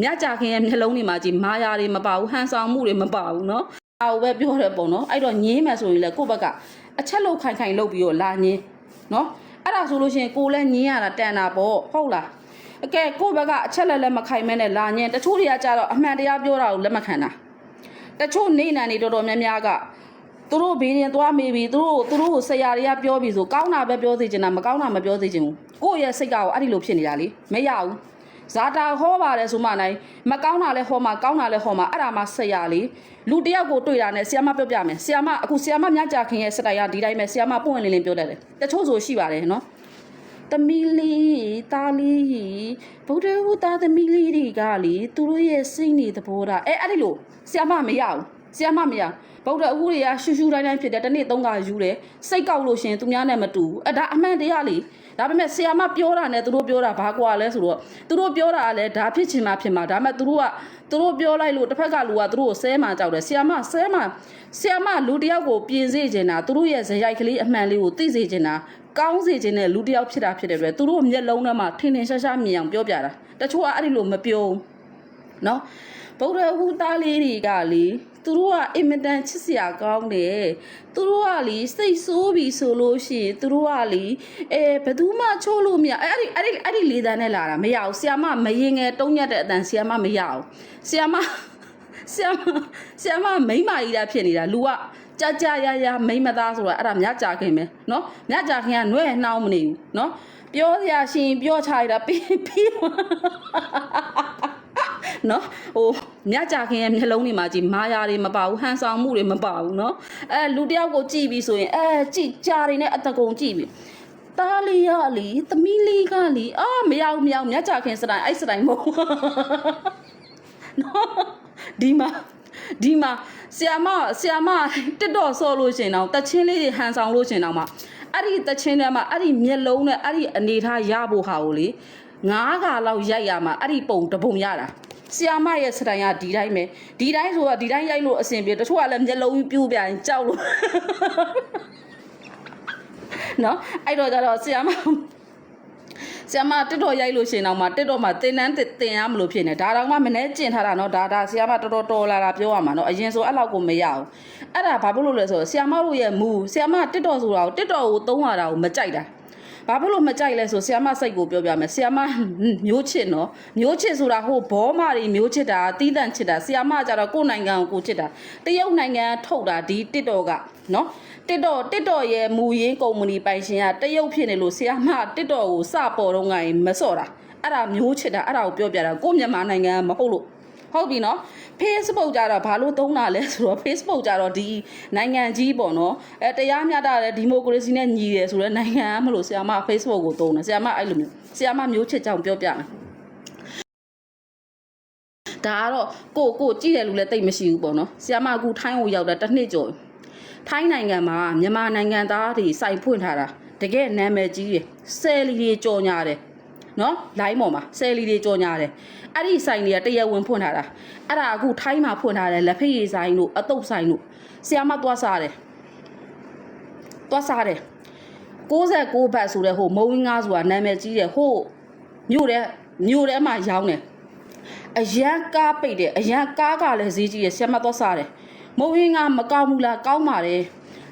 မြတ်ကြခင်ရဲ့မျက်လုံးတွေမှာကြည့်မာယာတွေမပါဘူးဟန်ဆောင်မှုတွေမပါဘူးနော်အားပဲပြောတယ်ပေါ့နော်အဲ့တော့ညင်းမယ်ဆိုရင်လေကိုယ့်ဘက်ကအချက်လောက်ခိုင်ခိုင်လုပ်ပြီးတော့လာညင်းနော်အဲ့ဒါဆိုလို့ရှိရင်ကိုလည်းညင်းရတာတန်တာပေါ့ဟုတ်လားအကဲကိုယ့်ဘက်ကအချက်လက်လက်မခိုင်မဲနဲ့လာညင်းတချို့တွေကကြတော့အမှန်တရားပြောတာကိုလက်မခံတာတချို့နေနံနေတော်တော်များများကသူတို့ဘေးရင်သွားမေးပြီးသူတို့သူတို့ကိုဆရာတွေကပြောပြီးဆိုကောင်းတာပဲပြောစေချင်တာမကောင်းတာမပြောစေချင်ဘူးကိုယ့်ရဲ့စိတ်ကောအဲ့ဒီလိုဖြစ်နေတာလေမရဘူး ဇာတာဟောပါတယ်ဆိုမှနိုင်မကောင်းတာလဲဟောမှာကောင်းတာလဲဟောမှာအဲ့ဒါမှဆရာလေလူတယောက်ကိုတွေ့တာနဲ့ဆရာမပြောပြမယ်ဆရာမအခုဆရာမမြတ်ကြခင်ရဲ့စတိုင်ကဒီတိုင်းပဲဆရာမပွင့်လင်းလင်းပြောတတ်တယ်တချို့ဆိုရှိပါတယ်နော်သမီးလေးတားလေးဗုဒ္ဓဟူသားသမီးလေးတွေကလေသူတို့ရဲ့စိတ်နေသဘောထားအဲအဲ့ဒီလိုဆရာမမရဘူးဆရာမမရဗုဒ္ဓအူတွေကရှူရှူတိုင်းတိုင်းဖြစ်တယ်တစ်နေ့သုံးခါယူတယ်စိတ်ကောက်လို့ရှင်သူများနဲ့မတူဘူးအဲ့ဒါအမှန်တရားလေ ဒါပေမဲ့ဆရာမပြောတာနဲ့သူတို့ပြောတာဘာကွာလဲဆိုတော့သူတို့ပြောတာကလည်းဒါဖြစ်ချင်မှဖြစ်မှာဒါပေမဲ့သူတို့ကသူတို့ပြောလိုက်လို့တစ်ဖက်ကလူကသူတို့ကိုဆဲမှကြောက်တယ်ဆရာမဆဲမှဆရာမလူတစ်ယောက်ကိုပြင်စေချင်တာသူတို့ရဲ့ဇယိုက်ကလေးအမှန်လေးကိုသိစေချင်တာကောင်းစေချင်တဲ့လူတစ်ယောက်ဖြစ်တာဖြစ်တဲ့အတွက်သူတို့မျက်လုံးထဲမှာထင်ထင်ရှားရှားမြင်အောင်ပြောပြတာတချို့ကအဲ့ဒီလိုမပြောဘူးနော် ဗုဒ္ဓဟူသားလေးတွေကလေသူတို့ကအင်မတန်ချစ်စရာကောင်းတယ်သူတို့ကလေစိတ်ဆိုးပြီဆိုလို့ရှိရင်သူတို့ကလေအဲဘယ်သူမှချိုးလို့မရအဲ့ဒီအဲ့ဒီအဲ့ဒီလေးတန်းနဲ့လာတာမရဘူးဆီယမမရင်ငယ်တုံးညက်တဲ့အတန်ဆီယမမရဘူးဆီယမဆီယမဆီယမမိမ့်မာကြီးတာဖြစ်နေတာလူကကြကြရရမိမ့်မသားဆိုတာအဲ့ဒါမြကြခင်ပဲเนาะမြကြခင်ကနှွဲနှောင်းမနေဘူးเนาะပြောစရာရှင်ပြောချရတာပြီးပြီး နော်ဟိုမြတ်ကြခင်ရဲ့မျက်လုံးတွေမှာကြည့်မာယာတွေမပါဘူးဟန်ဆောင်မှုတွေမပါဘူးနော်အဲလူတယောက်ကိုကြည့်ပြီးဆိုရင်အဲကြည့်ကြားတွေနဲ့အတကုံကြည့်ပြီးတားလေးရလီသမီးလေးကလီအာမရဘူးမရဘူးမြတ်ကြခင်စတိုင်အဲ့စတိုင်မဟုတ်ဘူးနော်ဒီမှာဒီမှာဆီယာမဆီယာမတက်တော့ဆော့လို့ရှင်တော့တချင်းလေးတွေဟန်ဆောင်လို့ရှင်တော့မှအဲ့ဒီတချင်းထဲမှာအဲ့ဒီမျက်လုံးနဲ့အဲ့ဒီအနေထားရဖို့ဟာကိုလေငါးခါလောက်ရိုက်ရမှာအဲ့ဒီပုံတစ်ပုံရတာ ဆီယာမရဲ့စတိုင်ကဒီတိုင်းပဲဒီတိုင်းဆိုတော့ဒီတိုင်းရိုက်လို့အဆင်ပြေတချို့ကလည်းမျက်လုံးပြူးပြန်ကြောက်လို့နော်အဲ့တော့ကြတော့ဆီယာမဆရာမတက်တော်ရိုက်လို့ရှင်တော့မှတက်တော်မှတင်တန်းတင်ရမလို့ဖြစ်နေဒါတော့မှမနှဲကျင်ထားတာနော်ဒါဒါဆရာမတော်တော်တော်လာတာပြောရမှာနော်အရင်ဆိုအဲ့လောက်ကိုမရအောင်အဲ့ဒါဘာဖြစ်လို့လဲဆိုတော့ဆရာမတို့ရဲ့မူဆရာမတက်တော်ဆိုတာကိုတက်တော်ကိုသုံးရတာကိုမကြိုက်တာ ဘာဖြစ်လို့မကြိုက်လဲဆိုဆရာမစိတ်ကိုပြောပြမယ်ဆရာမမျိုးချစ်နော်မျိုးချစ်ဆိုတာဟိုဘောမတွေမျိုးချစ်တာတီးတန့်ချစ်တာဆရာမကြတော့ကိုယ်နိုင်ငံကိုကိုချစ်တာတရုတ်နိုင်ငံထုတ်တာဒီတက်တော်ကနော်တစ်တော်တစ်တော်ရဲ့မူရင်းကုမ္ပဏီပိုင်ရှင်ကတရုတ်ဖြစ်နေလို့ဆရာမတစ်တော်ကိုစပေါ်တော့ငါရင်မစော့တာအဲ့ဒါမျိုးချစ်တာအဲ့ဒါကိုပြောပြတာကိုမြန်မာနိုင်ငံမဟုတ်လို့ ဟုတ်ပြီနော် Facebook ကြတော့ဘာလို့သုံးတာလဲဆိုတော့ Facebook ကြတော့ဒီနိုင်ငံကြီးပေါ့နော်အဲတရားမျှတတဲ့ဒီမိုကရေစီနဲ့ညီတယ်ဆိုတော့နိုင်ငံမလို့ဆရာမ Facebook ကိုသုံးတယ်ဆရာမအဲ့လိုမျိုးဆရာမမျိုးချစ်ကြောင်ပြောပြမယ်ဒါကတော့ကိုကိုကြည့်တယ်လို့လည်းတိတ်မရှိဘူးပေါ့နော်ဆရာမအခုထိုင်းကိုရောက်တာတစ်နှစ်ကျော်ပြီထိုင်းနိုင်ငံမှာမြန်မာနိုင်ငံသားတွေစိုက်ဖွင့်ထားတာတကယ်နာမည်ကြီးတယ်ဆယ်လီတွေကြော်ညာတယ် နော်လိုင်းပေါ်မှာဆယ်လီတွေကြော်ညာတယ်အဲ့ဒီဆိုင်တွေကတရက်ဝင်ဖွင့်ထားတာအဲ့ဒါအခုထိုင်းမှာဖွင့်ထားတယ်လက်ဖက်ရည်ဆိုင်တို့အတုပ်ဆိုင်တို့ဆီယာမသွားစားတယ်သွားစားတယ်69ဘတ်ဆိုတဲ့ဟိုမုံဝင်းငါးဆိုတာနာမည်ကြီးတယ်ဟိုမြို့တဲ့မြို့ထဲမှာရောင်းတယ်အရန်ကားပိတ်တယ်အရန်ကားကလည်းဈေးကြီးရဆီယမတော့စားတယ်မုံရင်းကမကောင်းဘူးလားကောင်းပါတယ်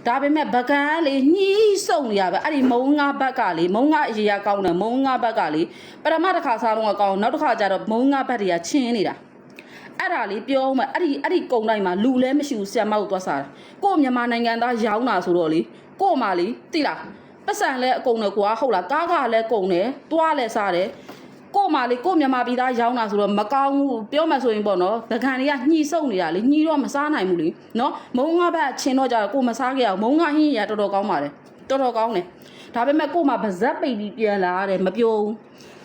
ဒါပေမဲ့ပကံလေညှီးစုံနေရပဲအဲ့ဒီမုံငါဘက်ကလေမုံငါအရေရကောင်းတယ်မုံငါဘက်ကလေပထမတစ်ခါစားတော့ကကောင်းနောက်တစ်ခါကျတော့မုံငါဘက်တွေကချင်းနေတာအဲ့ဒါလေးပြောမှအဲ့ဒီအဲ့ဒီကုံတိုင်းမှာလူလည်းမရှိဘူးဆီယမကိုသွားစားတယ်ကို့မြန်မာနိုင်ငံသားရောင်းတာဆိုတော့လေကို့မှာလေသိလားပတ်စံလဲအကုန်တယ်ကွာဟုတ်လားကားကလည်းကုန်တယ်တွားလည်းစားတယ် ကို့မာလေးကို့မြန်မာပြည်သားရောင်းတာဆိုတော့မကောင်းဘူးပြောမှဆိုရင်ပေါ့နော်ဗကန်တွေကညှိစုံနေတာလေညှိတော့မစားနိုင်ဘူးလေနော်မုံငါဘက်ချင်းတော့ကြတော့ကို့မစားခဲ့အောင်မုံငါဟင်းရတော်တော်ကောင်းပါတယ်တော်တော်ကောင်းတယ်ဒါပေမဲ့ကို့မှာဗဇက်ပိတ်ပြီးပြန်လာတယ်မပြောဘူး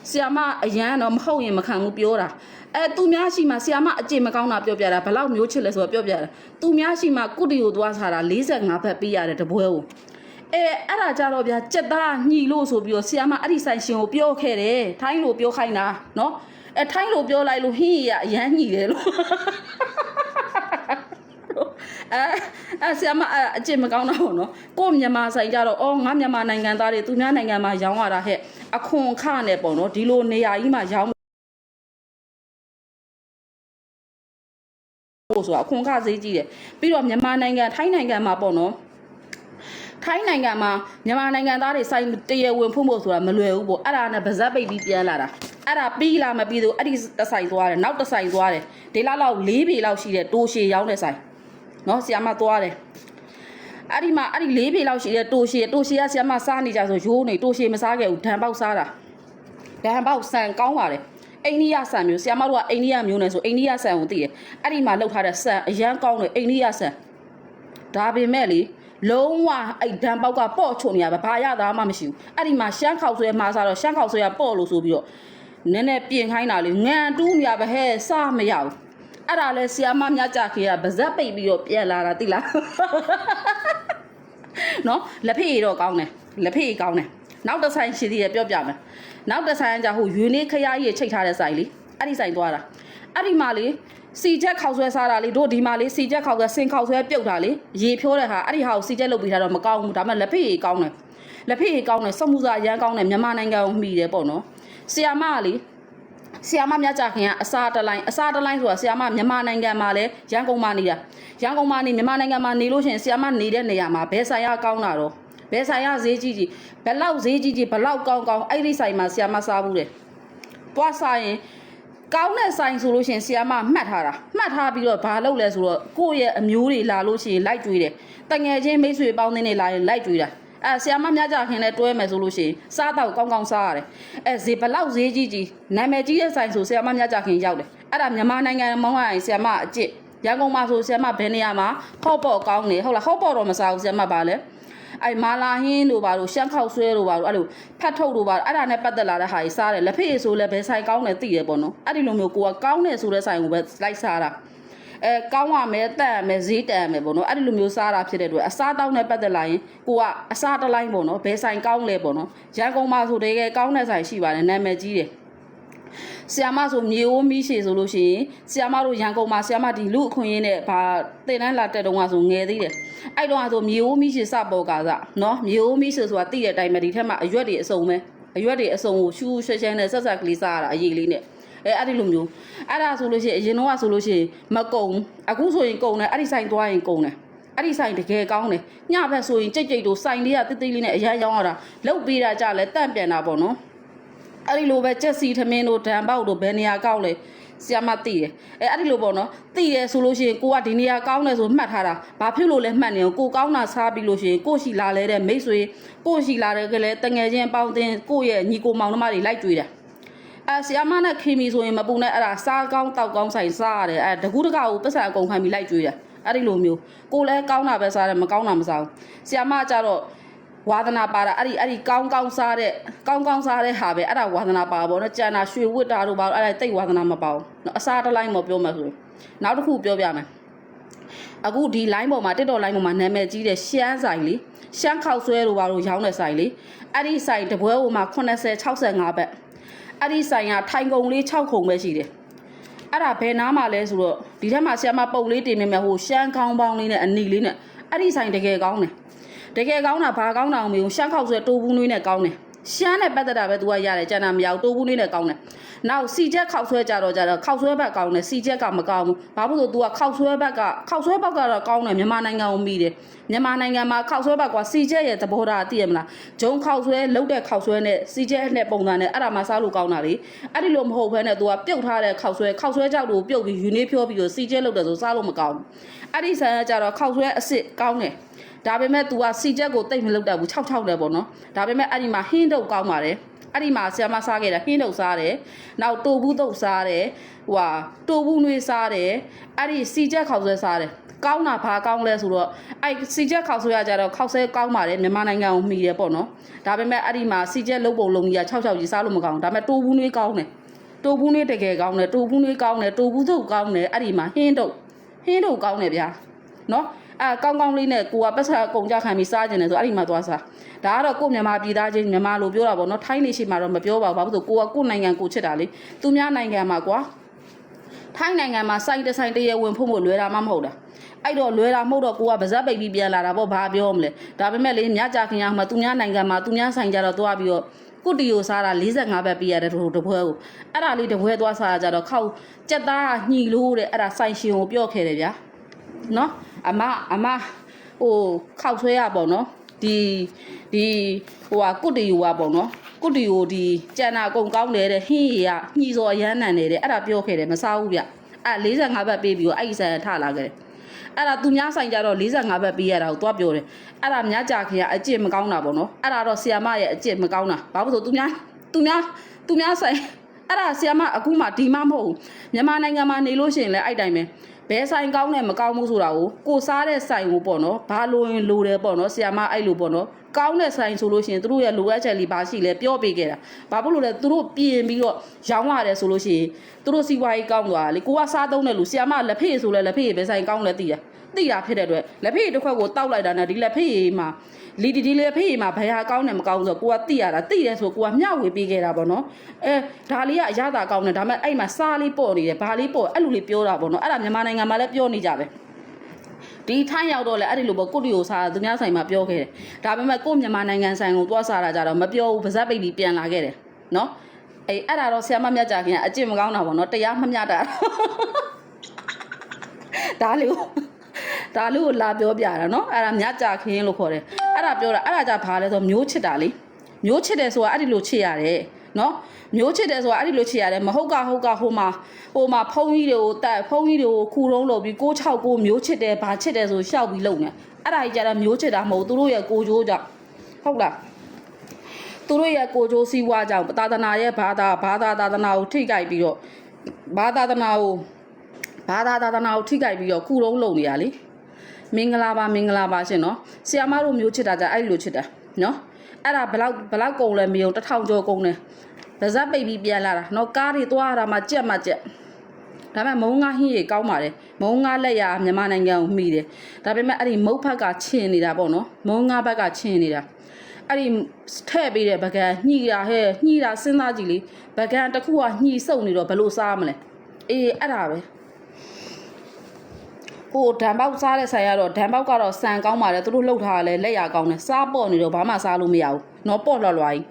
ဆီယာမအရန်တော့မဟုတ်ရင်မခံဘူးပြောတာအဲသူများရှိမှဆီယာမအကျင့်မကောင်းတာပြောပြတာဘလောက်မျိုးချစ်လဲဆိုတော့ပြောပြတာသူများရှိမှကုတီကိုသွားစားတာ45ဘတ်ပေးရတယ်တပွဲကို အဲအဲ့ဒါကြတော့ဗျာကြက်သားညှီလို့ဆိုပြီးတော့ဆီယာမအဲ့ဒီဆိုင်ရှင်ကိုပြောခဲ့တယ်ထိုင်းလို့ပြောခိုင်းတာနော်အဲထိုင်းလို့ပြောလိုက်လို့ဟင်းရအရန်ညှီတယ်လို့အဲအဲဆီယာမအဲ့အကျင့်မကောင်းတာပေါ့နော်ကို့မြန်မာဆိုင်ကြတော့အော်ငါမြန်မာနိုင်ငံသားတွေသူများနိုင်ငံမှာရောင်းရတာဟဲ့အခွန်ခနဲ့ပေါ့နော်ဒီလိုနေရာကြီးမှာရောင်းဖို့ဆိုတာအခွန်ခဈေးကြီးတယ်ပြီးတော့မြန်မာနိုင်ငံထိုင်းနိုင်ငံမှာပေါ့နော် ထိုင်းနိုင်ငံမှာမြန်မာနိုင်ငံသားတွေစိုက်တရားဝင်ဖွင့်ဖို့ဆိုတာမလွယ်ဘူးပေါ့အဲ့ဒါနဲ့ဗဇက်ပိတ်ပြီးပြန်လာတာအဲ့ဒါပြီးလာမပြီးတော့အဲ့ဒီတစ်ဆိုင်သွားတယ်နောက်တစ်ဆိုင်သွားတယ်ဒီလောက်လောက်၄ပေလောက်ရှိတဲ့တိုးရှည်ရောင်းတဲ့ဆိုင်နော်ဆီယမသွားတယ်အဲ့ဒီမှာအဲ့ဒီ၄ပေလောက်ရှိတဲ့တိုးရှည်တိုးရှည်ကဆီယမစားနေကြဆိုရိုးနေတိုးရှည်မစားခဲ့ဘူးဒံပေါက်စားတာဒံပေါက်ဆန်ကောင်းပါတယ်အိန္ဒိယဆန်မျိုးဆီယမတို့ကအိန္ဒိယမျိုးနဲ့ဆိုအိန္ဒိယဆန်ကိုသိတယ်အဲ့ဒီမှာလောက်ထားတဲ့ဆန်အရန်ကောင်းတယ်အိန္ဒိယဆန်ဒါပေမဲ့လေ လုံးဝအဲ့ဒံပေါက်ကပေါ့ချုံနေရပါဘာရတာမှမရှိဘူးအဲ့ဒီမှာရှမ်းခေါက်ဆွဲမှာစားတော့ရှမ်းခေါက်ဆွဲကပေါ့လို့ဆိုပြီးတော့နည်းနည်းပြင်ခိုင်းတာလေငံတူးနေရပါဟဲ့စမရဘူးအဲ့ဒါလဲဆီယာမမြတ်ကြခေကဗဇက်ပိတ်ပြီးတော့ပြန်လာတာတိလားနော်လက်ဖေးတော့ကောင်းတယ်လက်ဖေးကောင်းတယ်နောက်တစ်ဆိုင်ရှိသေးတယ်ပြောပြမယ်နောက်တစ်ဆိုင်ကကြာဟိုယူနေခရကြီးချိတ်ထားတဲ့ဆိုင်လေအဲ့ဒီဆိုင်သွားတာအဲ့ဒီမှာလေ စီချက်ခောက်ဆွဲစားတာလေတို့ဒီမှာလေစီချက်ခောက်ဆွဲစင်ခောက်ဆွဲပြုတ်တာလေရေဖြိုးတဲ့ဟာအဲ့ဒီဟာကိုစီချက်လုပ်ပြီးထားတော့မကောင်းဘူးဒါပေမဲ့လက်ဖေးကောင်းတယ်လက်ဖေးကောင်းတယ်စက်မှုစားရမ်းကောင်းတယ်မြန်မာနိုင်ငံကိုမှီတယ်ပေါ့နော်ဆီယာမကလေဆီယာမမြတ်ကြခင်ကအစားတလိုင်းအစားတလိုင်းဆိုတာဆီယာမမြန်မာနိုင်ငံမှာလဲရန်ကုန်မှာနေတာရန်ကုန်မှာနေမြန်မာနိုင်ငံမှာနေလို့ရှိရင်ဆီယာမနေတဲ့နေရာမှာဘယ်ဆိုင်ရကောင်းတာတော့ဘယ်ဆိုင်ရဈေးကြီးကြီးဘယ်လောက်ဈေးကြီးကြီးဘယ်လောက်ကောင်းကောင်းအဲ့ဒီဆိုင်မှာဆီယာမစားဘူးတယ်တွားစားရင် ကောင်းတဲ့ဆိုင်ဆိုလို့ရှိရင်ဆီယာမမှတ်ထားတာမှတ်ထားပြီးတော့ဘာလုပ်လဲဆိုတော့ကိုယ့်ရဲ့အမျိုးတွေလာလို့ရှိရင်လိုက်ကြွေးတယ်တငယ်ချင်းမိတ်ဆွေပေါင်းသင်းတွေလာရင်လိုက်ကြွေးတာအဲဆီယာမများကြခင်နဲ့တွဲမယ်ဆိုလို့ရှိရင်စားတော့ကောင်းကောင်းစားရတယ်အဲဈေးဘလောက်ဈေးကြီးကြီးနာမည်ကြီးတဲ့ဆိုင်ဆိုဆီယာမများကြခင်ရောက်တယ်အဲ့ဒါမြန်မာနိုင်ငံမောင်းရရင်ဆီယာမအကျစ်ရန်ကုန်မှာဆိုဆီယာမဘယ်နေရာမှာဟော့ပေါ့ကောင်းနေဟုတ်လားဟော့ပေါ့တော့မစားဘူးဆီယာမပါလဲ အဲ့မာလာဟင်းတို့ပါတို့ရှမ်းခောက်ဆွဲတို့ပါတို့အဲ့လိုဖတ်ထုတ်တို့ပါအဲ့ဒါနဲ့ပတ်သက်လာတဲ့ဟာကြီးစားတယ်လက်ဖေးဆိုလဲဘယ်ဆိုင်ကောင်းလဲသိတယ်ပေါ့နော်အဲ့ဒီလိုမျိုးကိုကကောင်းတယ်ဆိုတဲ့ဆိုင်ကိုပဲလိုက်စားတာအဲကောင်းရမယ်တက်ရမယ်ဈေးတက်ရမယ်ပေါ့နော်အဲ့ဒီလိုမျိုးစားတာဖြစ်တဲ့အတွက်အစားတောက်နဲ့ပတ်သက်လာရင်ကိုကအစားတစ်လိုက်ပေါ့နော်ဘယ်ဆိုင်ကောင်းလဲပေါ့နော်ရန်ကုန်မှာဆိုတကယ်ကောင်းတဲ့ဆိုင်ရှိပါတယ်နာမည်ကြီးတယ် ဆီယာမဆိုမြေအိုးမီးရှည်ဆိုလို့ရှိရင်ဆီယာမတို့ရန်ကုန်မှာဆီယာမဒီလူအခွင့်အရေးနဲ့ဗာတင်တန်းလာတက်တုံးကဆိုငယ်သေးတယ်အဲ့တုန်းကဆိုမြေအိုးမီးရှည်စပေါ်ကားစားနော်မြေအိုးမီးရှည်ဆိုတာသိတဲ့အတိုင်းပဲဒီထက်မှအရွက်တွေအစုံပဲအရွက်တွေအစုံကိုရှူးရှဲရှဲနဲ့ဆက်ဆက်ကလေးစားရတာအရေးလေးနဲ့အဲအဲ့ဒီလိုမျိုးအဲ့ဒါဆိုလို့ရှိရင်အရင်တော့ကဆိုလို့ရှိရင်မကုံအခုဆိုရင်ကုံတယ်အဲ့ဒီဆိုင်သွားရင်ကုံတယ်အဲ့ဒီဆိုင်တကယ်ကောင်းတယ်ညဘက်ဆိုရင်ကြိတ်ကြိတ်တို့ဆိုင်လေးကတိတ်တိတ်လေးနဲ့အရန်ရောင်းရတာလုတ်ပေးတာကြလဲတန့်ပြန်တာပေါ့နော် အဲ့ဒီလိုပဲချက်စီထမင်းတို့ဒံပေါက်တို့ဘယ်နေရာကောက်လဲဆီယမသိတယ်အဲအဲ့ဒီလိုပေါ့နော်သိတယ်ဆိုလို့ရှိရင်ကိုကဒီနေရာကောင်းတယ်ဆိုမှတ်ထားတာဘာဖြစ်လို့လဲမှတ်နေအောင်ကိုကောင်းတာစားပြီးလို့ရှိရင်ကိုရှိလာလဲတဲ့မိတ်ဆွေကိုရှိလာတဲ့ကလေးတငယ်ချင်းအပေါင်းအသင်းကိုရဲ့ညီကိုမောင်နှမတွေလိုက်ကြွေးတယ်အဲဆီယမနဲ့ခင်မီဆိုရင်မပူနဲ့အဲ့ဒါစားကောင်းတောက်ကောင်းဆိုင်စားရတယ်အဲတကူးတကကိုပတ်စံအကုန်ခံပြီးလိုက်ကြွေးတယ်အဲ့ဒီလိုမျိုးကိုလည်းကောင်းတာပဲစားတယ်မကောင်းတာမစားဘူးဆီယမကကြတော့ ဝါသနာပါတာအဲ့ဒီအဲ့ဒီကောင်းကောင်းစားတဲ့ကောင်းကောင်းစားတဲ့ဟာပဲအဲ့ဒါဝါသနာပါပါဘောနော်ကြံတာရွှေဝတ်တာတို့ပါအဲ့ဒါတိတ်ဝါသနာမပါဘူးနော်အစားတစ်လိုက်မပြောမှဆိုရင်နောက်တစ်ခုပြောပြမယ်အခုဒီ line ပေါ်မှာတက်တော် line ပေါ်မှာနာမည်ကြီးတဲ့ရှမ်းဆိုင်လေရှမ်းခောက်ဆွဲတို့ပါတို့ရောင်းတဲ့ဆိုင်လေအဲ့ဒီဆိုင်တပွဲဟိုမှာ80 65ဘက်အဲ့ဒီဆိုင်ကထိုင်ကုန်လေး6ခုံပဲရှိတယ်အဲ့ဒါဘယ်နားမှာလဲဆိုတော့ဒီထက်မှာဆရာမပုံလေးတင်နေမယ်ဟိုရှမ်းခေါင်းပေါင်းလေးနဲ့အနီလေးနဲ့အဲ့ဒီဆိုင်တကယ်ကောင်းတယ် တကယ်ကောင်းတာဘာကောင်းတာအောင်မေုံရှမ်းခေါက်ဆွဲတိုးဘူးနွေးနဲ့ကောင်းတယ်ရှမ်းနဲ့ပတ်သက်တာပဲသူကရတယ်ကျန်တာမရဘူးတိုးဘူးနွေးနဲ့ကောင်းတယ်နောက်စီချက်ခောက်ဆွဲကြတော့ကြတော့ခောက်ဆွဲဘက်ကောင်းတယ်စီချက်ကမကောင်းဘူးဘာဖြစ်လို့ तू ကခောက်ဆွဲဘက်ကခောက်ဆွဲဘက်ကတော့ကောင်းတယ်မြန်မာနိုင်ငံကိုမိတယ်မြန်မာနိုင်ငံမှာခောက်ဆွဲဘက်ကစီချက်ရဲ့သဘောထားသိရမလားဂျုံခောက်ဆွဲလုတ်တဲ့ခောက်ဆွဲနဲ့စီချက်နဲ့ပုံစံနဲ့အဲ့ဒါမှစားလို့ကောင်းတာလေအဲ့ဒီလိုမဟုတ်ဘဲနဲ့ तू ကပြုတ်ထားတဲ့ခောက်ဆွဲခောက်ဆွဲကြောက်ကိုပြုတ်ပြီးယူနေဖြောပြီးတော့စီချက်လုတ်တယ်ဆိုစားလို့မကောင်းဘူးအဲ့ဒီဆန်ကကြတော့ခောက်ဆွဲအစ်စ်ကောင်းတယ် ဒါပေမဲ့ तू ကစီချက်ကိုတိတ်မလုပ်တတ်ဘူး66တယ်ပေါ့နော်ဒါပေမဲ့အဲ့ဒီမှာဟင်းတုပ်ကောင်းပါတယ်အဲ့ဒီမှာဆရာမစားခဲ့တာဟင်းတုပ်စားတယ်နောက်တိုဘူးတုပ်စားတယ်ဟိုဟာတိုဘူးနွေးစားတယ်အဲ့ဒီစီချက်ခေါက်ဆွဲစားတယ်ကောင်းတာဘာကောင်းလဲဆိုတော့အဲ့စီချက်ခေါက်ဆွဲရကြတော့ခေါက်ဆွဲကောင်းပါတယ်မြန်မာနိုင်ငံကိုမှီတယ်ပေါ့နော်ဒါပေမဲ့အဲ့ဒီမှာစီချက်လုံးပုံလုံးကြီးက66ကြီးစားလို့မကောင်းဘူးဒါပေမဲ့တိုဘူးနွေးကောင်းတယ်တိုဘူးနွေးတကယ်ကောင်းတယ်တိုဘူးနွေးကောင်းတယ်တိုဘူးတုပ်ကောင်းတယ်အဲ့ဒီမှာဟင်းတုပ်ဟင်းတုပ်ကောင်းတယ်ဗျာနော် အဲကောင်းကောင်းလေးနဲ့ကိုကပတ်ဆက်အကုန်ကြခံပြီးစားကျင်တယ်ဆိုအဲ့ဒီမှာသွားစားဒါကတော့ကို့မြန်မာပြည်သားချင်းမြန်မာလိုပြောတာပေါ့နော်ထိုင်းနေရှိမှတော့မပြောပါဘူးဘာလို့ဆိုကိုကကို့နိုင်ငံကိုချစ်တာလေသူများနိုင်ငံမှာကွာထိုင်းနိုင်ငံမှာစိုက်တစ်ဆိုင်တရဝင်ဖို့မို့လွယ်တာမှမဟုတ်တာအဲ့တော့လွယ်တာမဟုတ်တော့ကိုကဗဇက်ပိတ်ပြီးပြန်လာတာပေါ့ဘာပြောမလဲဒါပေမဲ့လေမြကြခင်ရမှာသူများနိုင်ငံမှာသူများဆိုင်ကြတော့သွားပြီးတော့ကုတီကိုစားတာ45ဘတ်ပေးရတယ်တို့တပွဲကိုအဲ့ဒါလေးတပွဲသွားစားကြတော့ခောက်ကြက်သားကညှီလို့တဲ့အဲ့ဒါဆိုင်ရှင်ကိုပြော့ခဲ့တယ်ဗျာ နော်အမအမဟိုခောက်ဆွဲရပေါ့နော်ဒီဒီဟိုဟာကုတီကိုကပေါ့နော်ကုတီကိုဒီကြံနာအကုန်ကောင်းတယ်တဲ့ဟင်းရီကညှီစော်ရမ်းနံတယ်တဲ့အဲ့ဒါပြောခဲ့တယ်မစားဘူးဗျအဲ့45ဘတ်ပေးပြီးတော့အဲ့ဒီဆိုင်ကထလာခဲ့တယ်အဲ့ဒါသူများဆိုင်ကြတော့45ဘတ်ပေးရတာကိုသွားပြောတယ်အဲ့ဒါများကြခင်ကအကျင့်မကောင်းတာပေါ့နော်အဲ့ဒါတော့ဆီယာမရဲ့အကျင့်မကောင်းတာဘာလို့လဲဆိုသူများသူများသူများဆိုင်အဲ့ဒါဆီယာမအခုမှဒီမှမဟုတ်ဘူးမြန်မာနိုင်ငံမှာနေလို့ရှိရင်လည်းအဲ့တိုင်းပဲ ဘဲဆိုင်ကောင်းတယ်မကောင်းဘူးဆိုတာကိုကိုစားတဲ့ဆိုင်ကိုပေါ့နော်ဘာလို့ရင်လိုတယ်ပေါ့နော်ဆီယာမအဲ့လိုပေါ့နော်ကောင်းတဲ့ဆိုင်ဆိုလို့ရှိရင်သူတို့ရဲ့လိုအပ်ချက်လေးဘာရှိလဲပြောပေးခဲ့တာဘာဖြစ်လို့လဲသူတို့ပြင်ပြီးတော့ရောင်းရတယ်ဆိုလို့ရှိရင်သူတို့စီးပွားရေးကောင်းသွားလေကိုကစားသုံးတယ်လို့ဆီယာမလက်ဖေးဆိုလဲလက်ဖေးပဲဆိုင်ကောင်းလဲသိတယ်သိတာဖြစ်တဲ့အတွက်လက်ဖေးတစ်ခွက်ကိုတောက်လိုက်တာနဲ့ဒီလက်ဖေးမှာ လီဒီဒီလက်ဖေးမှာဘယ်ဟာကောင်းတယ်မကောင်းဆိုတော့ကိုကသိရတာသိတယ်ဆိုကိုကမျှဝေပေးခဲ့တာပေါ့နော်အဲဒါလေးကအရသာကောင်းတယ်ဒါပေမဲ့အဲ့မှာစားလေးပေါ့နေတယ်ဘာလေးပေါ့အဲ့လိုလေးပြောတာပေါ့နော်အဲ့ဒါမြန်မာနိုင်ငံမှာလည်းပြောနေကြပဲဒီထိုင်းရောက်တော့လေအဲ့ဒီလိုပေါ့ကိုတီကိုစားတာသူများဆိုင်မှာပြောခဲ့တယ်ဒါပေမဲ့ကိုမြန်မာနိုင်ငံဆိုင်ကိုသွားစားတာကြတော့မပြောဘူးပါဇက်ပိတ်ပြီးပြန်လာခဲ့တယ်နော်အေးအဲ့ဒါတော့ဆရာမမြတ်ကြခင်ကအကျင့်မကောင်းတာပေါ့နော်တရားမမျှတာဒါလေးကိုဒါလေးကိုလာပြောပြတာနော်အဲ့ဒါမြတ်ကြခင်းလို့ခေါ်တယ် အဲ့ဒါပြောတာအဲ့ဒါကြဘာလဲဆိုတော့မျိုးချစ်တာလေမျိုးချစ်တယ်ဆိုတာအဲ့ဒီလိုချစ်ရတယ်နော်မျိုးချစ်တယ်ဆိုတာအဲ့ဒီလိုချစ်ရတယ်မဟုတ်ကဟုတ်ကဟိုမှာဟိုမှာဖုန်းကြီးတွေကိုတက်ဖုန်းကြီးတွေကိုခူတုံးလုပ်ပြီး669မျိုးချစ်တယ်ဘာချစ်တယ်ဆိုရှောက်ပြီးလုပ်နေအဲ့ဒါကြီးကြတာမျိုးချစ်တာမဟုတ်သူတို့ရဲ့ကိုကြိုးကြောင့်ဟုတ်လားသူတို့ရဲ့ကိုကြိုးစည်းဝါးကြောင့်သာသနာရဲ့ဘာသာဘာသာသာသနာကိုထိခိုက်ပြီးတော့ဘာသာသာသနာကိုဘာသာသာသနာကိုထိခိုက်ပြီးတော့ခုလုံးလုံနေရလေ မင်္ဂလာပါမင်္ဂလာပါရှင်နော်ဆီယာမတို့မျိုးချစ်တာကြအဲ့လိုချစ်တာနော်အဲ့ဒါဘလောက်ဘလောက်ကုန်လဲမယုံတစ်ထောင်ကျော်ကုန်တယ်ဗဇက်ပိတ်ပြီးပြန်လာတာနော်ကားတွေသွားရတာမှကြက်မှကြက်ဒါပေမဲ့မုံငါဟင်းရေကောင်းပါတယ်မုံငါလက်ရမြန်မာနိုင်ငံကိုမှီတယ်ဒါပေမဲ့အဲ့ဒီမုတ်ဖက်ကချင်နေတာပေါ့နော်မုံငါဘက်ကချင်နေတာအဲ့ဒီထဲ့ပေးတဲ့ပကံညှိတာဟဲ့ညှိတာစဉ်းစားကြည့်လေပကံတစ်ခုကညှိစုပ်နေတော့ဘယ်လိုစားမလဲအေးအဲ့ဒါပဲ ဟိုဓာန်ပေါက်စားတဲ့ဆိုင်ကတော့ဓာန်ပေါက်ကတော့စံကောင်းပါတယ်သူတို့လှုပ်ထားတယ်လက်ရကောင်းတယ်စားပေါ့နေတော့ဘာမှစားလို့မရဘူးနော်ပေါ့လွှတ်လွှာကြီး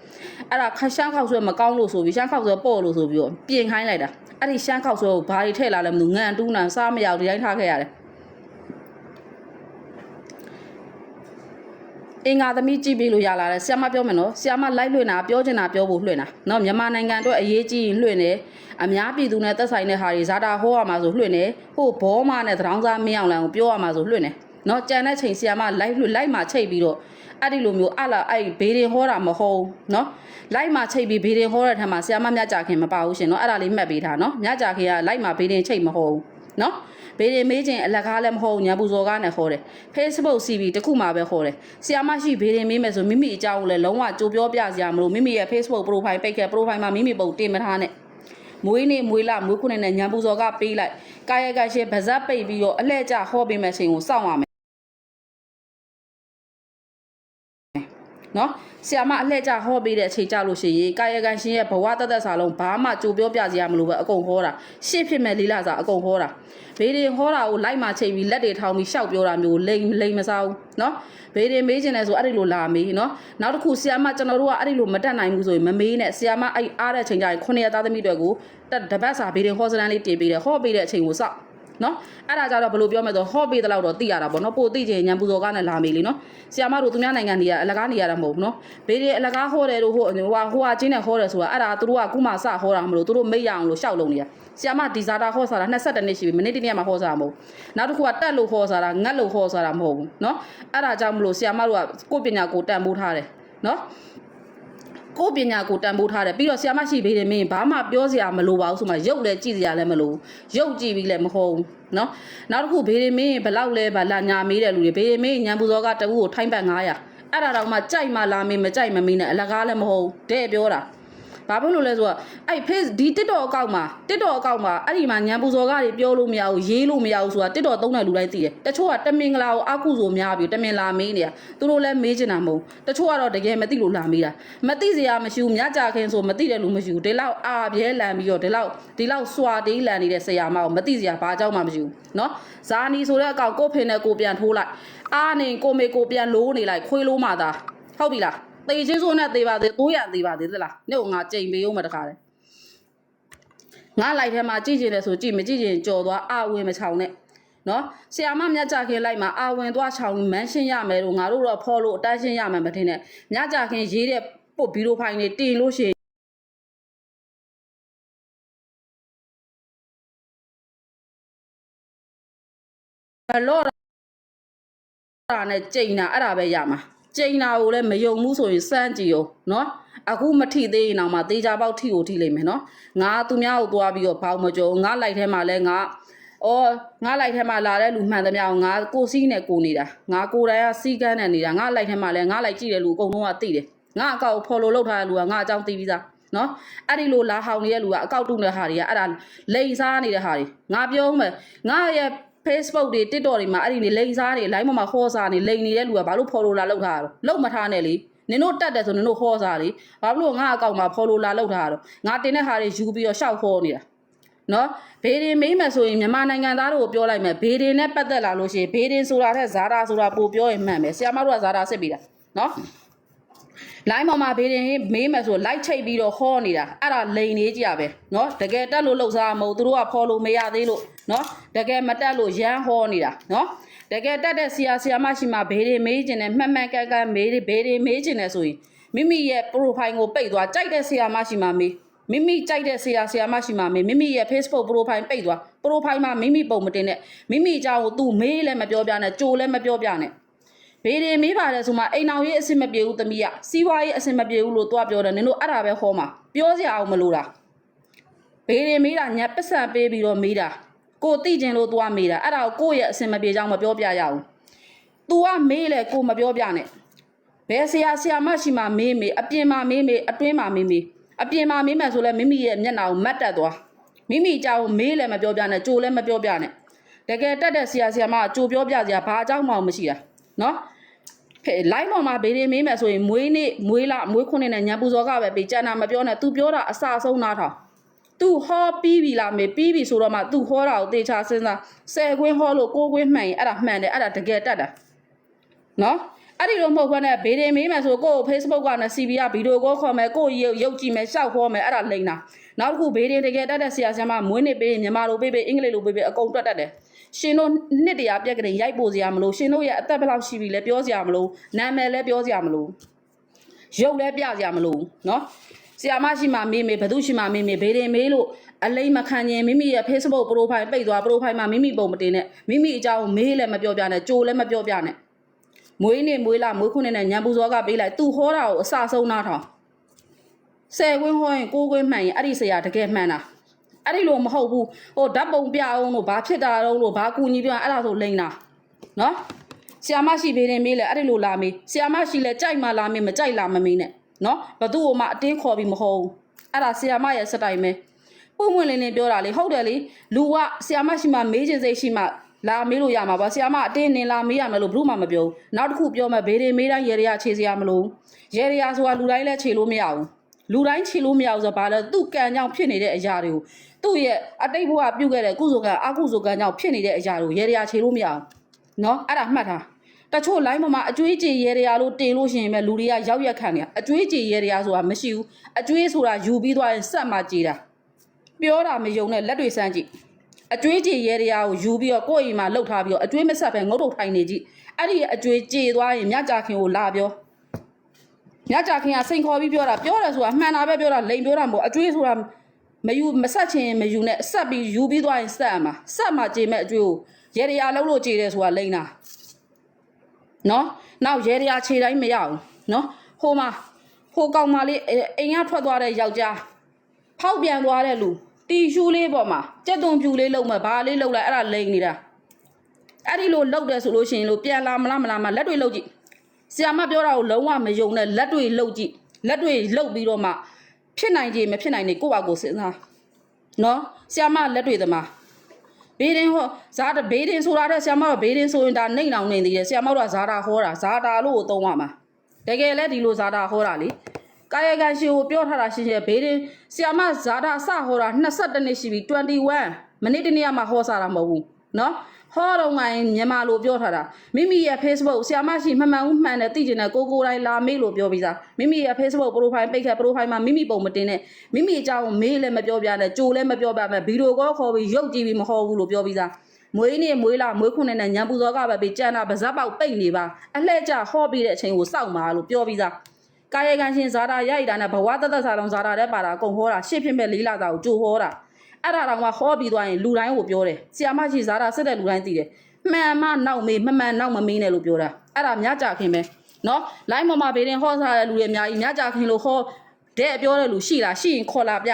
အဲ့ဒါခရှမ်းခောက်ဆွဲမကောင်းလို့ဆိုပြီးရှမ်းခောက်ဆွဲပေါ့လို့ဆိုပြီးတော့ပြင်ခိုင်းလိုက်တာအဲ့ဒီရှမ်းခောက်ဆွဲကိုဘာတွေထည့်လာလဲမသိဘူးငံတူးနံစားမရဘူးဒီတိုင်းထားခဲ့ရတယ် အင်္ဂါသမီးကြည့်ပြီးလို့ရလာတယ်ဆ iam မပြောမယ်နော်ဆ iam မလိုက်လွှင့်တာပြောချင်တာပြောဖို့လွှင့်တာနော်မြန်မာနိုင်ငံအတွက်အရေးကြီးရင်လွှင့်တယ်အများပြည်သူနဲ့သက်ဆိုင်တဲ့ဟာတွေဇာတာဟောရမှာဆိုလွှင့်တယ်ဟိုဘောမနဲ့သတောင်းစားမင်းအောင်လန်ကိုပြောရမှာဆိုလွှင့်တယ်နော်ကြံတဲ့ချိန်ဆ iam မလိုက်လွှင့်လိုက်မှာချိတ်ပြီးတော့အဲ့ဒီလိုမျိုးအလားအဲ့ဘေးရင်ဟောတာမဟုတ်ဘူးနော်လိုက်မှာချိတ်ပြီးဘေးရင်ဟောတဲ့ထက်မှာဆ iam မမြတ်ကြခင်မပါဘူးရှင်နော်အဲ့ဒါလေးမှတ်ပေးထားနော်မြတ်ကြခင်ကလိုက်မှာဘေးရင်ချိတ်မဟုတ်ဘူး နော်ဘေးရင်မေးခြင်းအလက်ကားလည်းမဟုတ်ဘူးညာပူဇော်ကားနဲ့ခေါ်တယ် Facebook CV တခုမှပဲခေါ်တယ်ဆီယာမရှိဘေးရင်မေးမယ်ဆိုမိမိအကြောင်းကိုလည်းလုံးဝကြိုပြောပြစရာမလိုမိမိရဲ့ Facebook profile ပိတ်ခဲ့ profile မှာမိမိပုံတင်မထားနဲ့မွေးနေ့မွေးလမွေးခုနှစ်နဲ့ညာပူဇော်ကပေးလိုက်ကာယကရှေဗဇက်ပိတ်ပြီးတော့အလှဲ့ကျဟောပေးမယ်ချိန်ကိုစောင့်ရမယ် နော်ဆီယာမအလှဲ့ကျဟောပေးတဲ့အချိန်ကြလို့ရှိရင်ကာယကံရှင်ရဲ့ဘဝတသက်စာလုံးဘာမှကြိုပြောပြစရာမလိုပဲအကုန်ဟောတာရှေ့ဖြစ်မဲ့လေးလာစာအကုန်ဟောတာဘေးရင်ဟောတာကိုလိုက်မှချိန်ပြီးလက်တွေထောင်ပြီးရှောက်ပြောတာမျိုးလိမ်လိမ်မစားဘူးနော်ဘေးရင်မေးချင်တယ်ဆိုအဲ့ဒီလိုလာမေးနော်နောက်တစ်ခုဆီယာမကျွန်တော်တို့ကအဲ့ဒီလိုမတက်နိုင်ဘူးဆိုရင်မမေးနဲ့ဆီယာမအဲ့အားတဲ့ချိန်ကြရင်ခုနှစ်ရက်သားသမီးတွေကိုတက်တပတ်စာဘေးရင်ဟောစတန်းလေးတင်ပေးတယ်ဟောပေးတဲ့အချိန်ကိုစောက် နော်အဲ့ဒါကြတော့ဘယ်လိုပြောမလဲဆိုဟောပေးတဲ့လောက်တော့သိရတာပေါ့နော်ပို့သိချင်ညံပူစော်ကနဲ့လာမေးလीနော်ဆီယာမတို့သူများနိုင်ငံတွေကအလကားနေရတာမဟုတ်ဘူးနော်ဘေးရင်အလကားဟောတယ်လို့ဟိုဟိုဟိုဟာချင်းနဲ့ဟောတယ်ဆိုတာအဲ့ဒါသူတို့ကခုမှစဟောတာမလို့သူတို့မိတ်ရအောင်လို့ရှောက်လုံနေတာဆီယာမဒီဇာတာဟောစားတာ22နှစ်ရှိပြီမိနစ်တနည်းမှဟောစားတာမဟုတ်နောက်တစ်ခုကတက်လို့ဟောစားတာငတ်လို့ဟောစားတာမဟုတ်ဘူးနော်အဲ့ဒါကြောင့်မလို့ဆီယာမတို့ကကိုယ့်ပညာကိုတန်ဖိုးထားတယ်နော် ကိုပညာကိုတန်ဖိုးထားတယ်ပြီးတော့ဆရာမရှိပေးတယ်မင်းဘာမှပြောစရာမလိုပါဘူးဆိုမှရုပ်လည်းကြည့်စရာလည်းမလိုရုပ်ကြည့်ပြီးလည်းမဟုတ်နော်နောက်တစ်ခုဘေးရင်မင်းဘလောက်လဲဗလာညာမေးတဲ့လူတွေဘေးရင်မင်းညံပူဇော်ကတဝူကိုထိုင်းပတ်900အဲ့ဒါတော့မှကြိုက်မှလာမင်းမကြိုက်မမင်းနဲ့အလကားလည်းမဟုတ်တဲ့ပြောတာ ဘာဖြစ်လို့လဲဆိုတော့အဲ့ face ဒီ TikTok အကောင့်မှာ TikTok အကောင့်မှာအဲ့ဒီမှာညံပူစောကတွေပြောလို့မရဘူးရေးလို့မရဘူးဆိုတာ TikTok သုံးတဲ့လူတိုင်းသိတယ်တချို့ကတမင်္ဂလာကိုအကုဆိုများပြီးတမင်လာမေးနေတာသူတို့လည်းမေးချင်တာမဟုတ်တချို့ကတော့တကယ်မသိလို့လာမေးတာမသိစရာမရှိဘူးမြကြခင်ဆိုမသိတဲ့လူမရှိဘူးဒီလောက်အာပြဲလန်ပြီးတော့ဒီလောက်ဒီလောက်စွာတေးလန်နေတဲ့ဆရာမကိုမသိစရာဘာကြောင့်မှမရှိဘူးเนาะဇာနီဆိုတဲ့အကောင့်ကိုဖင်နဲ့ကိုပြန်ထိုးလိုက်အာနေကိုမေကိုပြန်လိုးနေလိုက်ခွေးလိုးမှသာဟုတ်ပြီလား သေချင်းစိုးနဲ့သေပါသေးတိုးရသေးပါသေးသလားနေ့ကငါကြိမ်ပေးဦးမတခါလေငါလိုက်ထဲမှာကြည့်ကျင်တယ်ဆိုကြည့်မကြည့်ကျင်ကြော်သွားအဝင်မချောင်နဲ့နော်ဆီယာမမြတ်ကြခင်လိုက်မှာအာဝင်သွားချောင်းမန်းရှင်းရမယ်လို့ငါတို့တော့ဖော်လို့အတန်းရှင်းရမယ်မထင်နဲ့မြတ်ကြခင်ရေးတဲ့ပို့ဗီဒီယိုဖိုင်တွေတင်လို့ရှိရင်လော့တာနဲ့ကြိန်တာအဲ့ဒါပဲရမှာ ကြိန်တာကိုလည်းမယုံဘူးဆိုရင်စမ်းကြည့်အောင်နော်အခုမထိသေးရင်တော့မှသေချာပေါက်ထိကိုထိလိမ့်မယ်နော်ငါသူများကိုသွားပြီးတော့ဘောက်မကြောငါလိုက်ထဲမှာလဲငါအော်ငါလိုက်ထဲမှာလာတဲ့လူမှန်သမျှကိုငါကိုစီးနဲ့ကိုနေတာငါကိုယ်တိုင်ကစီးကန်းနဲ့နေတာငါလိုက်ထဲမှာလဲငါလိုက်ကြည့်တဲ့လူအကုန်လုံးကသိတယ်ငါအကောက်ဖော်လို့လောက်ထားတဲ့လူကငါအကြောင်းသိပြီးသားနော်အဲ့ဒီလိုလာဟောင်နေတဲ့လူကအကောက်တုံတဲ့ဟာတွေကအဲ့ဒါလိန်စားနေတဲ့ဟာတွေငါပြောမယ်ငါရဲ့ Facebook တွေ TikTok တွေမှာအဲ့ဒီနေလိန်စားတွေ line ပေါ်မှာဟောစားနေလိန်နေတဲ့လူကဘာလို့ follow လာလောက်ထားတာတော့လောက်မထားနဲ့လေနင်တို့တက်တယ်ဆိုနင်တို့ဟောစားလေဘာလို့ငါအကောင့်မှာ follow လာလောက်ထားတာတော့ငါတင်တဲ့ဟာတွေယူပြီးတော့ရှောက်ဟောနေတာနော်ဘေးရင်မေးမယ်ဆိုရင်မြန်မာနိုင်ငံသားတို့ကိုပြောလိုက်မယ်ဘေးရင်နဲ့ပတ်သက်လာလို့ရှိရင်ဘေးရင်ဆိုတာထက်ဇာတာဆိုတာပိုပြောရင်မှန်မယ်ဆရာမတို့ကဇာတာစစ်ပြီးတာနော် လိုင်းပေါ်မှာဘေးရင်မေးမယ်ဆိုလိုက်ချိတ်ပြီးတော့ဟောနေတာအဲ့ဒါလိန်နေကြရပဲเนาะတကယ်တက်လို့လှုပ်ရှားမဟုတ်သူတို့ကဖော်လို့မရသေးလို့เนาะတကယ်မတက်လို့ရမ်းဟောနေတာเนาะတကယ်တက်တဲ့ဆရာဆရာမရှိမှဘေးရင်မေးခြင်းနဲ့မှတ်မှန်ကန်ကန်မေးဘေးရင်မေးခြင်းနဲ့ဆိုရင်မိမိရဲ့ profile ကိုပိတ်သွားကြိုက်တဲ့ဆရာမရှိမှမေးမိမိကြိုက်တဲ့ဆရာဆရာမရှိမှမေးမိမိရဲ့ Facebook profile ပိတ်သွား profile မှာမိမိပုံမတင်နဲ့မိမိအကြောင်းကို तू မေးလည်းမပြောပြနဲ့ကြိုလည်းမပြောပြနဲ့ ဘေးရင်မေးပါတယ်ဆိုမှအိမ်အောင်ရေးအဆင်မပြေဘူးသမီးကစီးပွားရေးအဆင်မပြေဘူးလို့သွားပြောတယ်နင်တို့အဲ့ဒါပဲဟောမှာပြောစရာအောင်မလို့လားဘေးရင်မေးတာညက်ပတ်စံပေးပြီးတော့မေးတာကိုတိကျင်လို့သွားမေးတာအဲ့ဒါကိုကိုယ့်ရဲ့အဆင်မပြေကြောင်းမပြောပြရဘူး तू ကမေးလေကိုမပြောပြနဲ့ဘယ်ဆရာဆရာမရှိမှမေးမေးအပြင်မှာမေးမေးအတွင်းမှာမေးမေးအပြင်မှာမေးမှဆိုလဲမိမိရဲ့မျက်နှာကိုမတ်တက်သွားမိမိအကြောင်းမေးလည်းမပြောပြနဲ့ကြိုလည်းမပြောပြနဲ့တကယ်တက်တဲ့ဆရာဆရာမကကြိုပြောပြစရာဘာအကြောင်းမှမရှိတာနော် ဖဲ line ပေါ်မှာဘေးရင်မေးမယ်ဆိုရင်မွေးနေ့မွေးလမွေးခုနှစ်နဲ့ညံပူစောကပဲပေးကြံတာမပြောနဲ့ तू ပြောတာအစအဆုံးနားထောင် तू ဟောပြီးပြီလားမေးပြီးပြီဆိုတော့မှ तू ဟောတာကိုသေချာစဉ်းစားဆယ်ခွင်းဟောလို့ကိုးခွင်းမှန်ရင်အဲ့ဒါမှန်တယ်အဲ့ဒါတကယ်တတ်တာနော်အဲ့ဒီလိုမဟုတ်ခွန်းနဲ့ဘေးရင်မေးမယ်ဆိုကိုယ့်ကို Facebook ကနဲ့ CB ကဗီဒီယိုကောခေါ်မယ်ကိုယ့်ရုပ်ရုပ်ကြည့်မယ်ရှောက်ခေါ်မယ်အဲ့ဒါလိမ့်တာနောက်တစ်ခုဘေးရင်တကယ်တတ်တဲ့ဆရာဆရာမမွေးနေ့ပေးရင်မြန်မာလိုပေးပေးအင်္ဂလိပ်လိုပေးပေးအကုန်တွက်တတ်တယ် ရှင်တို့နှစ်တရာပြက်ကလေးရိုက်ပို့စရာမလိုရှင်တို့ရဲ့အသက်ဘယ်လောက်ရှိပြီလဲပြောစရာမလိုနာမည်လဲပြောစရာမလိုရုပ်လဲပြစရာမလိုနော်ဆီယာမရှိမှမေးမေးဘသူရှိမှမေးမေးဘေးရင်မေးလို့အလိမ့်မခံရင်မိမိရဲ့ Facebook profile ပိတ်သွား profile မှာမိမိပုံမတင်နဲ့မိမိအကြောင်းမေးလည်းမပြောပြနဲ့ကြိုလည်းမပြောပြနဲ့မွေးနေမွေးလာမွေးခုနဲ့ညံပူစောကပေးလိုက်သူဟောတာကိုအစဆုံးနားထောင်ဆယ်ဝင်းဟောရင်ကိုးကွင်းမှန်ရင်အဲ့ဒီဆရာတကယ်မှန်တာ အဲ့ဒီလိုမဟုတ်ဘူးဟိုဓာတ်ပုံပြအောင်လို့ဘာဖြစ်တာတော့လို့ဘာကူညီပြအဲ့ဒါဆိုလိမ့်တာနော်ဆီယာမရှိဘေးနေမေးလေအဲ့ဒီလိုလာမေးဆီယာမရှိလဲကြိုက်မှလာမေးမကြိုက်လာမမေးနဲ့နော်ဘသူ့ကိုမှအတင်းခေါ်ပြီးမဟုတ်ဘူးအဲ့ဒါဆီယာမရဲ့စတိုင်ပဲပုံမွင့်လင်းလင်းပြောတာလေဟုတ်တယ်လေလူကဆီယာမရှိမှမေးခြင်းစိတ်ရှိမှလာမေးလို့ရမှာပါဆီယာမအတင်းနင်လာမေးရမယ်လို့ဘလို့မှမပြောဘူးနောက်တစ်ခုပြောမယ်ဘေးတွေမေးတိုင်းရေရရခြေစရာမလိုရေရရဆိုတာလူတိုင်းလည်းခြေလို့မရဘူး လူတိုင်းခြေလို့မရဘူးဆိုတော့ဘာလဲသူ့ကံကြောင့်ဖြစ်နေတဲ့အရာတွေကိုသူ့ရဲ့အတိတ်ဘဝပြုတ်ခဲ့တဲ့ကုသိုလ်ကံအကုသိုလ်ကံကြောင့်ဖြစ်နေတဲ့အရာတွေကိုရေရရခြေလို့မရဘူးနော်အဲ့ဒါမှတ်ထားတချို့ line ပေါ်မှာအကျွေးကြေရဲရလို့တင်လို့ရှိရင်ပဲလူတွေကရောက်ရက်ခံနေတာအကျွေးကြေရဲရဆိုတာမရှိဘူးအကျွေးဆိုတာယူပြီးသွားရင်စက်မှကြေတာပြောတာမယုံနဲ့လက်တွေစမ်းကြည့်အကျွေးကြေရဲရကိုယူပြီးတော့ကိုယ့်အိမ်မှာလှုပ်ထားပြီးတော့အကျွေးမဆက်ပဲငုတ်တုတ်ထိုင်နေကြည့်အဲ့ဒီအကျွေးကြေသွားရင်မြကြခင်ကိုလာပြော မြကြခင်ကစိန်ခေါ်ပြီးပြောတာပြောတယ်ဆိုတာမှန်တာပဲပြောတာလိန်ပြောတာမဟုတ်အကျွေးဆိုတာမယူမဆက်ချင်ရင်မယူနဲ့ဆက်ပြီးယူပြီးသွားရင်ဆက်အမှာဆက်မှကြေမဲ့အကျွေးကိုရဲရလှုပ်လို့ကြေတယ်ဆိုတာလိန်တာနော်နောက်ရဲရခြေတိုင်းမရဘူးနော်ဟိုမှာဟိုကောင်မလေးအဲအိမ်ကထွက်သွားတဲ့ယောက်ျားဖောက်ပြန်သွားတဲ့လူတီရှူးလေးပေါ်မှာကြက်သွန်ဖြူလေးလုံမဲ့ဘာလေးလုံလိုက်အဲ့ဒါလိန်နေတာအဲ့ဒီလိုလုံတယ်ဆိုလို့ရှိရင်လို့ပြန်လာမလားမလားမလက်တွေလုံကြည့် ဆီယာမပြောတာကိုလုံးဝမယုံနဲ့လက်တွေလှုပ်ကြည့်လက်တွေလှုပ်ပြီးတော့မှဖြစ်နိုင်ကြမဖြစ်နိုင်နေကိုယ့်ဘာကိုစဉ်းစားနော်ဆီယာမလက်တွေသမားဘေးဒင်ဟောဇာတာဘေးဒင်ဆိုတာတဲ့ဆီယာမတော့ဘေးဒင်ဆိုရင်ဒါနှိမ့်အောင်နေသေးတယ်ဆီယာမတော့ဇာတာဟောတာဇာတာလို့သုံးရမှာတကယ်လဲဒီလိုဇာတာဟောတာလေကာယကံရှင်ကိုပြောထားတာရှင်ရဲ့ဘေးဒင်ဆီယာမဇာတာအစဟောတာ22နှစ်ရှိပြီ21မိနစ်တနည်းမှာဟောစားတာမဟုတ်ဘူးနော် ဟဟောတော့ငိုင်းမြန်မာလိုပြောထားတာမိမိရဲ့ Facebook ဆရာမရှိမှန်မှန်ဦးမှန်တယ်သိကျင်တယ်ကိုကိုတိုင်းလာမေးလို့ပြောပြီးသားမိမိရဲ့ Facebook profile ပိတ်ခဲ့ profile မှာမိမိပုံမတင်နဲ့မိမိအကြောင်းမေးလည်းမပြောပြနဲ့ကြိုလည်းမပြောပြနဲ့ဗီဒီယိုကောခေါ်ပြီးရုပ်ကြည့်ပြီးမဟောဘူးလို့ပြောပြီးသားမွေးနေ့မွေးလာမွေးခုနှစ်နဲ့ညံပူစောကပဲပြီးကြံတာပါဇက်ပေါက်ပိတ်နေပါအလှဲ့ကျဟောပြီးတဲ့အချိန်ကိုစောင့်ပါလို့ပြောပြီးသားကာယကံရှင်ဇာတာရိုက်တာနဲ့ဘဝတသက်စာလုံးဇာတာတဲ့ပါတာအကုန်ဟောတာရှေ့ဖြစ်မဲ့လေးလာတာကိုကြိုဟောတာ အဲ့ဒါတော့မှဟောပြီးသွားရင်လူတိုင်းကိုပြောတယ်ဆီယာမရှိစားတာစစ်တဲ့လူတိုင်းသိတယ်မှန်မှနောက်မေးမမှန်နောက်မမေးနဲ့လို့ပြောတာအဲ့ဒါမြကြခင်ပဲနော်လိုင်းမမဘေးရင်ဟောစားတဲ့လူတွေအများကြီးမြကြခင်လို့ဟောတဲ့ပြောတဲ့လူရှိလားရှိရင်ခေါ်လာပြ